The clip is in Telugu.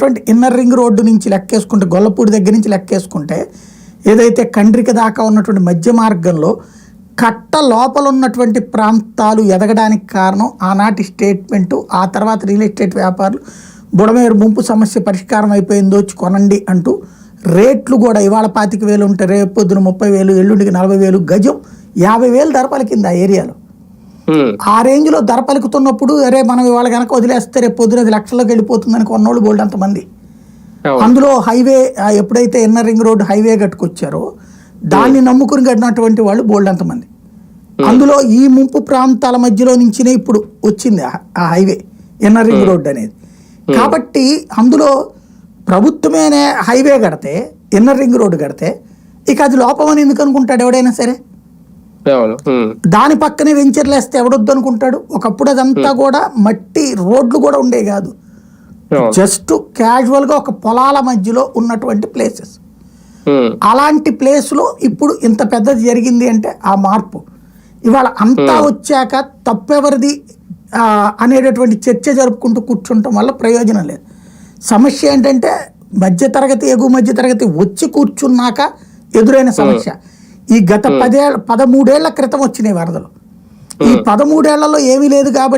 ఉన్నటువంటి ఇన్నర్ రింగ్ రోడ్డు నుంచి లెక్కేసుకుంటే గొల్లపూడి దగ్గర నుంచి లెక్కేసుకుంటే ఏదైతే కండ్రిక దాకా ఉన్నటువంటి మధ్య మార్గంలో కట్ట లోపల ఉన్నటువంటి ప్రాంతాలు ఎదగడానికి కారణం ఆనాటి స్టేట్మెంటు ఆ తర్వాత రియల్ ఎస్టేట్ వ్యాపారులు బుడమేరు ముంపు సమస్య పరిష్కారం అయిపోయిందో వచ్చి కొనండి అంటూ రేట్లు కూడా ఇవాళ పాతిక వేలు ఉంటే రేపు పొద్దున ముప్పై వేలు ఎల్లుండికి నలభై వేలు గజం యాభై వేలు ధర పలికింది ఆ ఏరియాలో. ఆ రేంజ్లో ధర పలుకుతున్నప్పుడు అరే మనం ఇవాళ కనుక వదిలేస్తే రేపు పొద్దున అది లక్షల్లోకి వెళ్ళిపోతుందని కొన్నోళ్ళు బోల్డ్ అంతమంది. అందులో హైవే ఎప్పుడైతే ఇన్నర్ రింగ్ రోడ్ హైవే కట్టుకొచ్చారో దాన్ని నమ్ముకుని కట్టినటువంటి వాళ్ళు బోల్డ్ అంతమంది. అందులో ఈ ముంపు ప్రాంతాల మధ్యలో నుంచినే ఇప్పుడు వచ్చింది ఆ- హైవే ఇన్నర్ రింగ్ రోడ్ అనేది. కాబట్టి అందులో ప్రభుత్వమేనే హైవే కడితే ఇన్నర్ రింగ్ రోడ్ కడితే ఇక అది లోపం అని ఎందుకు అనుకుంటాడు ఎవడైనా సరే? దాని పక్కనే వెంచర్లు వేస్తే ఎవడొద్దు అనుకుంటాడు ఒకప్పుడు అదంతా కూడా మట్టి రోడ్లు కూడా ఉండే కాదు. జస్ట్ క్యాజువల్గా ఒక పొలాల మధ్యలో ఉన్నటువంటి ప్లేసెస్. అలాంటి ప్లేస్లో ఇప్పుడు ఇంత పెద్దది జరిగింది అంటే ఆ మార్పు. ఇవాళ అంతా వచ్చాక తప్పెవరిది అనేటటువంటి చర్చ జరుపుకుంటూ కూర్చుంటాం వల్ల ప్రయోజనం లేదు. సమస్య ఏంటంటే మధ్యతరగతి ఎగువ మధ్యతరగతి వచ్చి కూర్చున్నాక ఎదురైన సమస్య. ఈ గత పదేళ్ళ పదమూడేళ్ళ క్రితం వచ్చినాయి వరదలు. ఈ పదమూడేళ్ళలో ఏమీ లేదు కాబట్టి